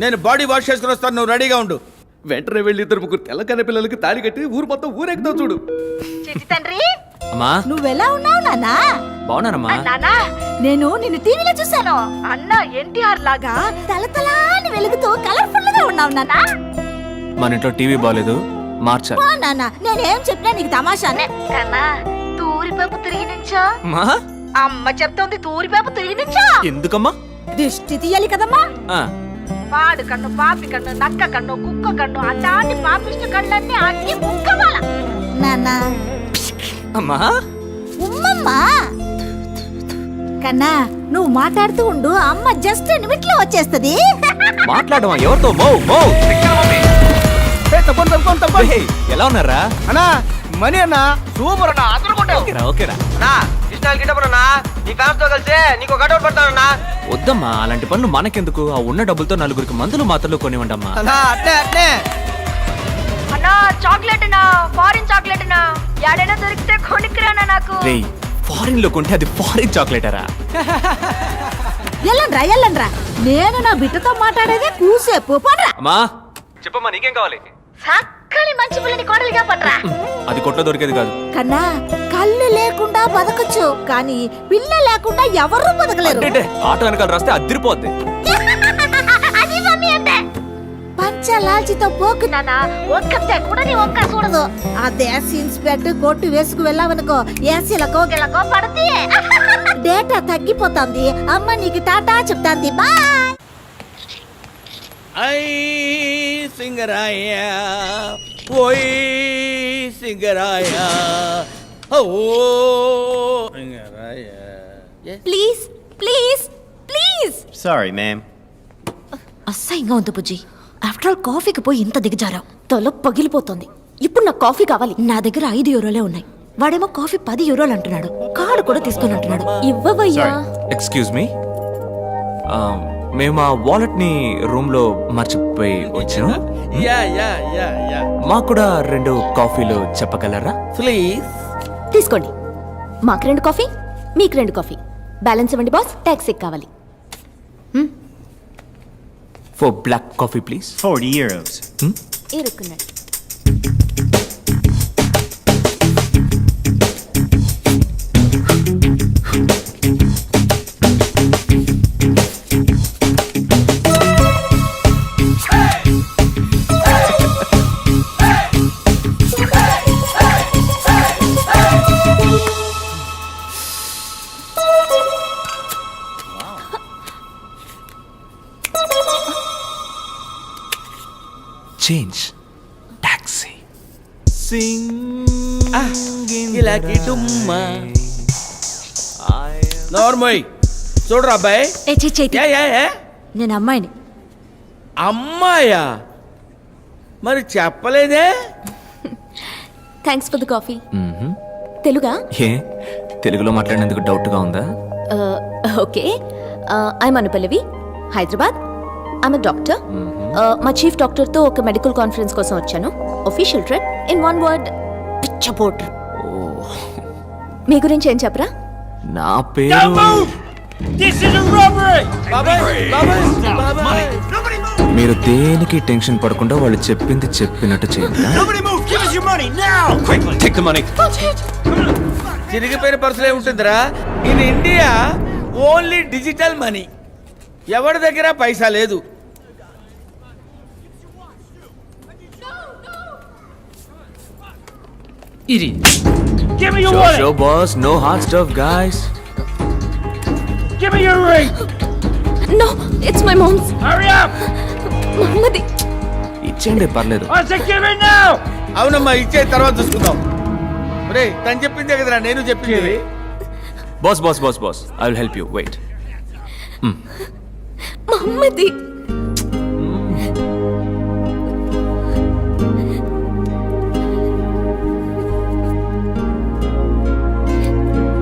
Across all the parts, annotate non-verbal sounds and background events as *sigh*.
నేను body wash చేసుకుని వస్తాను నువ్వు రెడీగా ఉండు. వెంటనే వెళ్ళి ఇద్దరు ముగ్గురు తెల్లకన్న పిల్లలకి తాళి కట్టి ఊరు మొత్తం ఊరెక్కుతావు చూడు. చిట్టి తండ్రి! అమ్మా. నువ్వెలా ఉన్నావు నాన్నా? బాగున్నానమ్మా. నానా నేను నిన్ను టీవీలో చూశాను. అన్న ఎన్టీఆర్ లాగా తలతలాని వెలుగుతూ కలర్ఫుల్గా ఉన్నావు నాన్నా. మన ఇంట్లో టీవీ బాగాలేదు మార్చాలి. ఓ నాన్న. నేనేం చెప్పినా నీకు తమాషానే. కన్నా తూరిపేపు తిరిగి నుంచో. అమ్మా. అమ్మ చెప్తోంది తూరిపేపు తిరిగి నుంచో. ఎందుకమ్మా? దిష్టి తీయాలి కదమ్మా. ఆ, పాడు కన్ను పాపి కన్ను నక్క కన్ను కుక్క కన్ను అటాటి పాపిష్టి కళ్ళన్నీ అన్ని ముక్కవాల. నాన్న అమ్మా? ఉమ్మమ్మా. కన్నా నువ్వు మాట్లాడుతూ ఉండు అమ్మ జస్ట్ నిమిట్లో వచ్చేస్తది. మాట్లాడమా? ఎవరితో? మో మో ఎలా ఉన్నారా? అన్నా మనీ అన్న సూపర్ అన్న అదనుకుంటా ఓకేరా ఓకేరా. గిట్టపడన్నా నీ ఫ్యాన్స్తో కలిసి నీకు ఒక పడతానన్నా? వద్దమ్మా అలాంటి పనులు మనకెందుకు? ఆ ఉన్న డబ్బులతో నలుగురికి మందులు మాత్రలు కొనివ్వండమ్మా. అన్నా అట్నే అట్నే. అన్నా చాక్లెట్ నా ఫారిన్ చాక్లెట్ నా ఎడైనా దొరికితే కొనుక్కురానా నాకు? రేయ్ ఫారిన్లో కొంటే అది ఫారిన్ చాక్లెటరా? ఎల్లండ్రా ఎల్లండ్రా. నేను నా బిడ్డతో మాట్లాడేదే కూసేపు. పోన్రా. అమ్మా. చెప్పమ్మా నీకేం కావాలి? సక్కని మంచి పిల్లని కోడలిగా పడరా అది కొట్లో దొరికేది కాదు. కన్నా కళ్ళు లేకుండా బతకచ్చు కానీ పిల్ల లేకుండా ఎవరు బతకలేరు. అంటే ఆటో వెనకాల రాస్తే అదిరిపోద్ది *laughs* అది మమ్మీ అంటే. పంచ లాల్చితో పోకు నాన్న ఒక్కతే కూడా నీ ఒక్క చూడదు అదే సీన్స్ పెట్టి కొట్టు వేసుకు వెళ్ళావనుకో ఏసీలకో గిలకో పడతి *laughs* డేటా తగ్గిపోతుంది అమ్మ నీకు టాటా చెప్తాంది బాయ్. ఐ సింగరాయ. ఓయ్ సింగరాయ. ఓ Singaraya. Please please please. Sorry, ma'am. అసహ్యంగా ఉంది బుజ్జి. ఆఫ్టర్ ఆల్ కాఫీకి పోయి ఇంత దిగజారావు. తల పగిలిపోతుంది. ఇప్పుడు నాకు కాఫీ కావాలి. నా దగ్గర ఐదు యూరోలే ఉన్నాయి. వాడేమో కాఫీ పది యూరోలు అంటున్నాడు. కార్డు కూడా తీసుకొని అంటున్నాడు. ఇవ్వవయ్యా. ఎక్స్క్యూజ్ మీ మేము ఆ వాలెట్ని రూమ్లో మర్చిపోయి వచ్చాం. Yeah yeah yeah yeah. మాకు కూడా రెండు కాఫీలు చెప్పగలరా? ప్లీజ్ తీసుకోండి. మాకు రెండు కాఫీ మీకు రెండు కాఫీ. బ్యాలెన్స్ ఇవ్వండి బాస్. ట్యాక్సీ కావాలి. For black coffee please. 40 euros. ఇరుక్కున్నాడు. చేంజ్ టాక్సీ ఇలాకి డుమ్మ నోర్మోయ్ చూడరా అబ్బాయి? ఏ చే చైతి యా యా యా. నేను అమ్మాయిని. అమ్మాయా? మరి చెప్పలేదే? థ్యాంక్స్ ఫర్ ద కాఫీ తెలుగా? ఏ? తెలుగులో మాట్లాడినందుకు డౌట్గా ఉందా okay I'm Anupallavi Hyderabad I'm doctor మా చీఫ్ డాక్టర్తో ఒక మెడికల్ కాన్ఫరెన్స్ కోసం వచ్చాను. Official trip in one word పిచ్చపోటర్ మీ గురించి ఏం చెప్పరా? నా పేరు బాబాయ్ బాబాయ్ బాబాయ్ మీరు దేనికి టెన్షన్ పడకుండా వాళ్ళు చెప్పింది చెప్పినట్టు చేయండి Nobody move! Give us your money now! Quickly! Take the money చిరిగిపోయిన పర్సులే ఉంటుందిరా. In India. Only digital money ఎవరి దగ్గర పైసా లేదు? Give me your show wallet! Show boss no hard stuff guys Give me your ring! No it's my mom's Hurry up! మమ్మది. ఇచ్చేయండి పర్లేదు. I said give it now! అవునమ్మా ఇచ్చే తర్వాత చూసుకుందాం. రే తను చెప్పిందే కదరా నేను చెప్పింది. Boss boss boss boss I will help you wait మమ్మది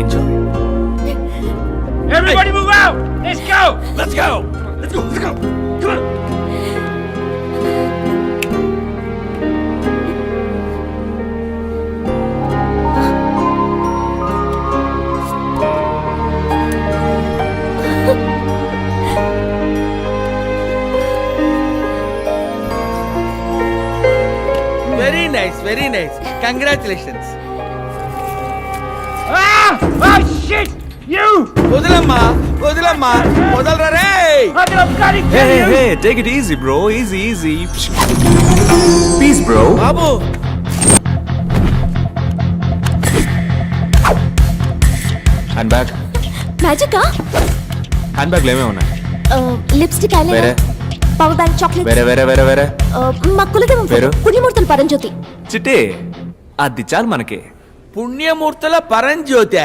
enjoy Everybody move out! Let's go! Let's go! Very nice congratulations Ah! Oh shit! You! వదిలమ్మా వదిలమ్మా వదలరా రే! Take it easy bro easy easy peace bro Babu. Hand bag మ్యాజికా హ్యాండ్ బ్యాగ్లో ఏమేమి ఉన్నాయి? Lipstick? Eyeliner power bank chocolate వేరే వేరే వేరే వేరే. మా కులదేవం పేరు? పుణ్యమూర్తులు పరంజ్యోతి. చిట్టి అది చాలు మనకి. పుణ్యమూర్తుల పరంజ్యోతి.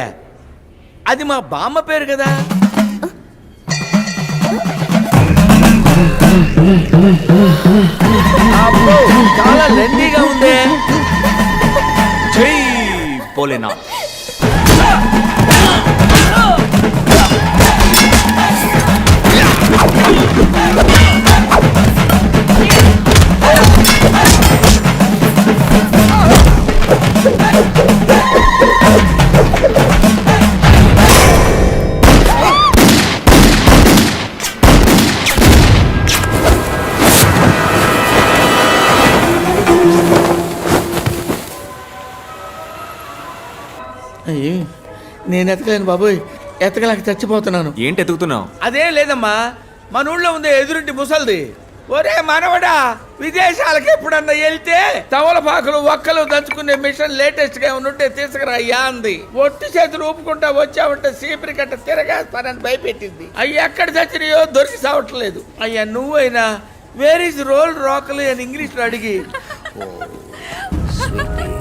అది మా బామ్మ పేరు కదా. అబ్బో, చాలా లెండీగా ఉంది. జై పోలేనా నేను ఎతకలేను బాబోయ్. ఎతకలేక చచ్చిపోతున్నాను. ఏంటి ఎతుకుతున్నావు? అదేం లేదమ్మా. మన ఊళ్ళో ఉంది ఎదురింటి ముసల్ది. ఒరే మనవడా విదేశాలకు ఎప్పుడన్నా వెళ్తే తవలపాకులు ఒక్కలు దంచుకునే మిషన్ లేటెస్ట్గా ఉంటే తీసుకురా అయ్యా అంది. ఒట్టి చేతులు ఊపుకుంటా వచ్చావంటే సీపరి కట్ట తిరగేస్తానని భయపెట్టింది. అయ్యి ఎక్కడ చచ్చినాయో దొరికి సావట్లేదు. అయ్యా నువ్వైనా వేర్ ఇస్ రోల్ రాకలు అని ఇంగ్లీష్లో అడిగి *laughs*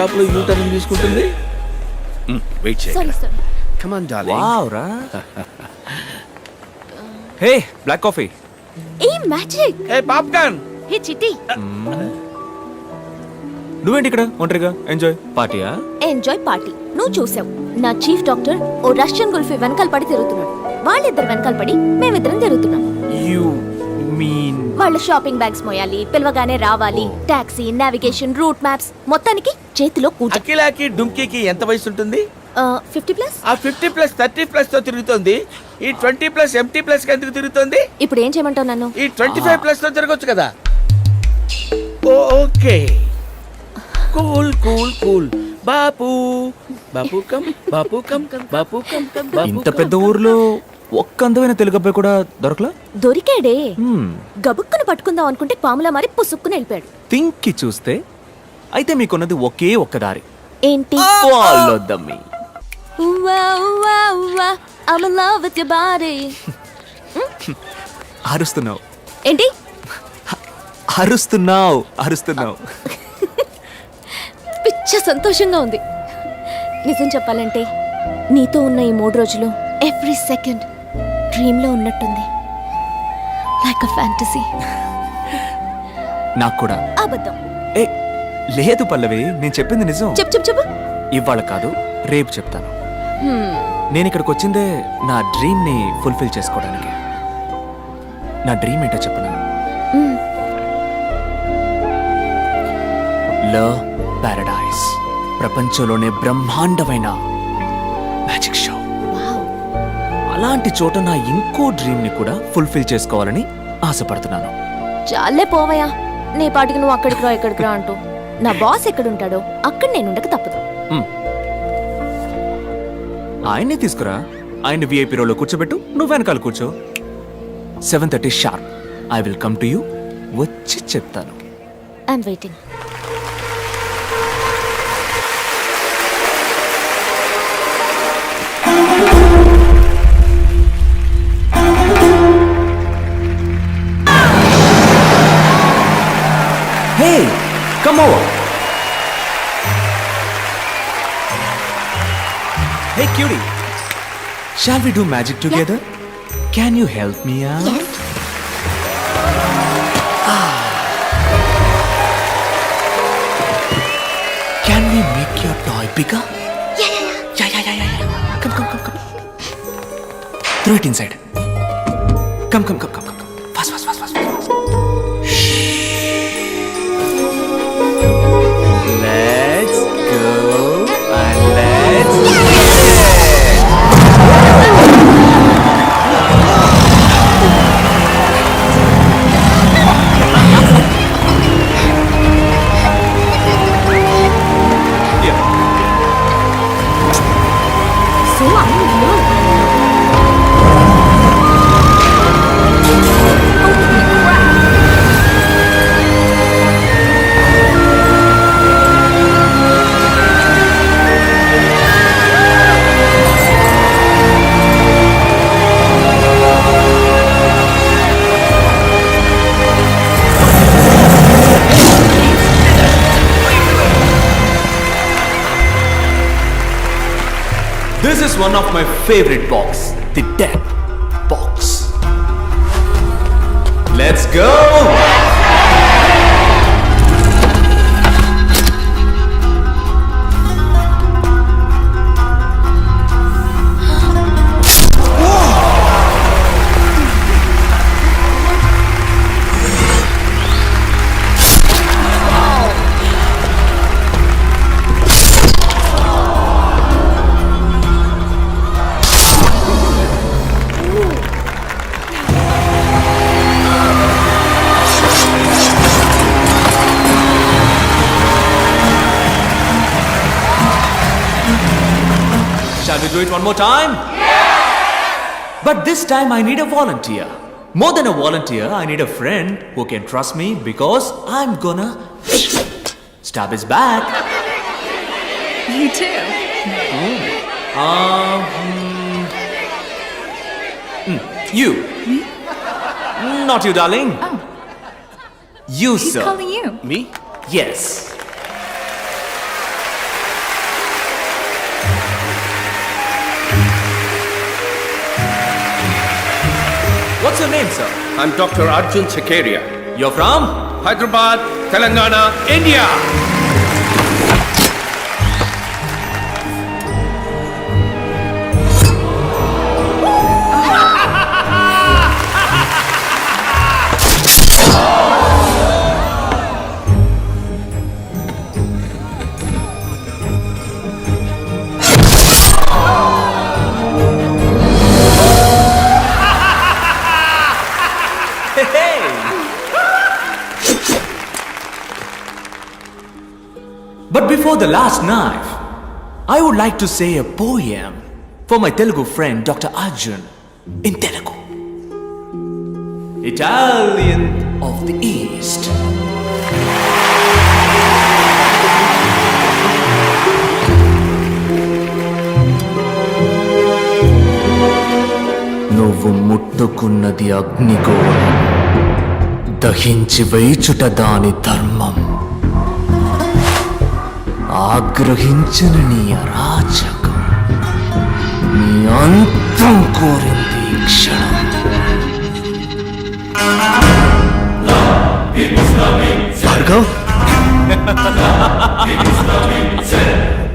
బండి మన స్టాప్లో యూ టర్న్ తీసుకుంటుంది Come on, darling. వావ్ రా *laughs* hey black coffee. A magic. A popcorn. Hey Chitti. నువ్వేంటి ఇక్కడ ఒంటరిగా? ఎంజాయ్ పార్టీయా? ఎంజాయ్ పార్టీ నువ్వు చూసావు. నా చీఫ్ డాక్టర్ ఓ రష్యన్ గుల్ఫీ వెనకాల పడి తిరుగుతున్నాడు. వాళ్ళిద్దరు వెనకాల పడి మేమిద్దరం తిరుగుతున్నాం. యు మీన్ వాళ్ళ షాపింగ్ బ్యాగ్స్ మోయాలి పిలవగానే రావాలి టాక్సీ నావిగేషన్ రూట్ మ్యాప్స్ మొత్తానికి చేతిలో కూట అఖిలాకి డుంకీకి ఎంత వయసు ఉంటుంది ఫిఫ్టీ ప్లస్ ఆ ఫిఫ్టీ ప్లస్ థర్టీ ప్లస్తో తిరుగుతోంది. ఈ ట్వంటీ ప్లస్ ఎంటీ ప్లస్కి ఎందుకు తిరుగుతోంది? ఇప్పుడు ఏం చేయమంటావు నన్ను? ఈ ట్వంటీ ఫైవ్ ప్లస్తో తిరగొచ్చు కదా. Okay. Cool cool cool. Bapu. Bapu come Bapu come Bapu come Bapu ఇంత పెద్ద ఊర్లో ఒక్క అందమైన తెలుగు అబ్బాయి కూడా దొరకలా? దొరికాడే. గబుక్కును పట్టుకుందాం అనుకుంటే పాములా మరి పుసుక్కుని వెళ్ళిపోయాడు. థింక్కి చూస్తే అయితే మీకున్నది ఒకే ఒక్క దారి. ఏంటి. ఉవ్వా, ఉవ్వా, ఉవ్వా, I'm in love with your body. *laughs* అరుస్తున్నావు. ఏంటి? అరుస్తున్నావు అరుస్తున్నావు. *laughs* పిచ్చ సంతోషంగా ఉంది. నిజం చెప్పాలంటే నీతో ఉన్న ఈ మూడు రోజులు ఎవ్రీ సెకండ్ డ్రీమ్లో ఉన్నట్టుంది. లైక్ అ ఫ్యాంటసీ నాకు కూడా. అబద్ధం. ఏ లేదు పల్లవి నేను చెప్పింది నిజం. చెప్పు చెప్పు చెప్పు. ఇవాళ కాదు రేపు చెప్తాను. నేను ఇక్కడికి వచ్చిందే నా డ్రీమ్ని ఫుల్ఫిల్ చేసుకోవడానికి. నా డ్రీమ్ ఏంటో చెప్పనా? మ్మ్. లో పారడైస్ ప్రపంచంలోనే బ్రహ్మాండమైన మ్యాజిక్ షో. అలాంటి చోట నా ఇంకో డ్రీమ్ని కూడా ఫుల్ఫిల్ చేసుకోవాలని ఆశపడుతున్నాను. చాలే పోవయ్యా. నీ పాటికి నువ్వు అక్కడికి రా ఇక్కడికి రా అంటూ. నా బాస్ ఎక్కడుంటాడో అక్కడ నేను ఉండక తప్పదు. ఆయన్నే తీసుకురా. ఆయన విఐపి రోలో కూర్చోబెట్టు నువ్వు వెనకాల కూర్చో. Seven thirty sharp. I will come to you. వచ్చి చెప్తాను. I'm waiting. Cutie, shall we do magic together? Can you help me out? Ah. Can we make your toy bigger? Yeah, yeah, yeah. Yeah, yeah, yeah, yeah, yeah. Come, come, come, come. Throw it inside. Come, come, come, come. My favorite box, the death box. Let's go! Do it one more time? Yeah! But this time I need a volunteer. More than a volunteer, I need a friend who can trust me because I'm gonna stab his back. *laughs* You too. Um, hmm. Hmm, you. Mm, Not you, darling. Oh. You, He's sir. calling you. Me? Yes. What's your name, sir? I'm Dr. Arjun Chakaria. You're from? Hyderabad, Telangana, India. But before the last knife, I would like to say a poem for my Telugu friend Dr. Arjun in Telugu. Italian of the East. నువ్వు ముట్టుకున్నది అగ్నిగోళం దహించి వేచుట దాని ధర్మం. ఆగ్రహించిన నీ అరాచకం. నీ అంతం కోరింది క్షణం. భార్గవ్?